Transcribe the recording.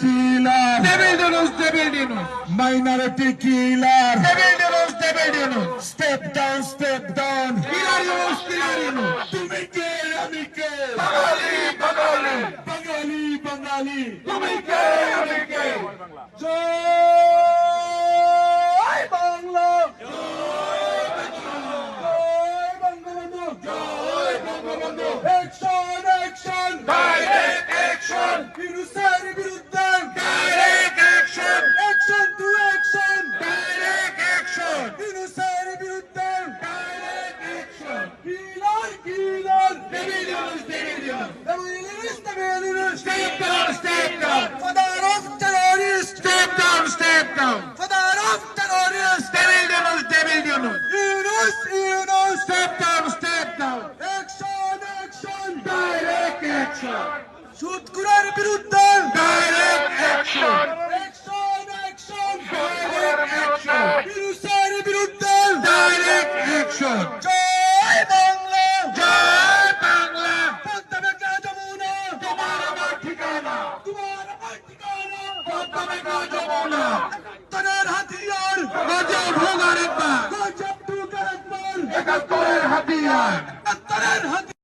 Killer, Devil Yunus, Devil Yunus. minority killer. Devil Yunus, Devil Yunus. Step down, step down. Killer Yunus, Killer Yunus. তুমি কে আমি কে বাঙালি, বাঙালি। বাঙালি বাঙালি তুমি কে, আমি কে? জয় বাংলা জয় বঙ্গবন্ধু জয় Bangabandhu. Action action down. To the left and order. Devil. Yunus, Yunus, step down, step down. Action, action, direct action. Shoot kurar bir biruttan. Direct action. Action, action, direct action. Virüsleri biruttan. Direct action. Jai Bangla. Jai Bangla. Pantamaka jamuna. Tumhara mat ठिकाना. Tumhara mat ठिकाना. Pantamaka jamuna. happy one.